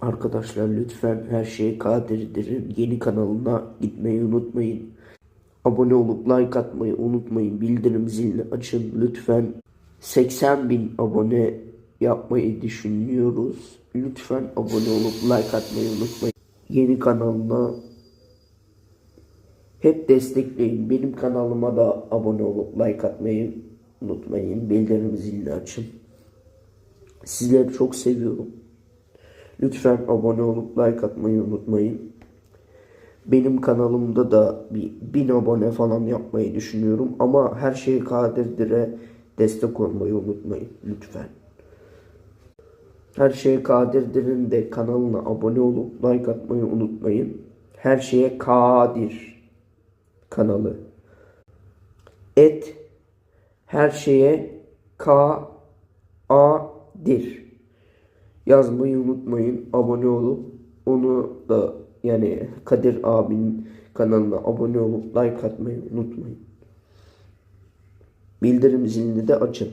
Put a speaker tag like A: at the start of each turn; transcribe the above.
A: Arkadaşlar lütfen her şeye kadirdirin. Yeni kanalına gitmeyi unutmayın. Abone olup like atmayı unutmayın. Bildirim zilini açın lütfen. 80 bin abone yapmayı düşünüyoruz. Lütfen abone olup like atmayı unutmayın. Yeni kanalına hep destekleyin. Benim kanalıma da abone olup like atmayı unutmayın. Bildirim zilini açın. Sizleri çok seviyorum. Lütfen abone olup like atmayı unutmayın. Benim kanalımda da bir bin abone falan yapmayı düşünüyorum. Ama her şeye kadirdir'e destek olmayı unutmayın. Lütfen. Her şeye kadirdir'in de kanalına abone olup like atmayı unutmayın. Her şeye kadir kanalı. Et her şeye ka a dir yazmayı unutmayın. Abone olup onu da yani Kadir abinin kanalına abone olup like atmayı unutmayın. Bildirim zilini de açın.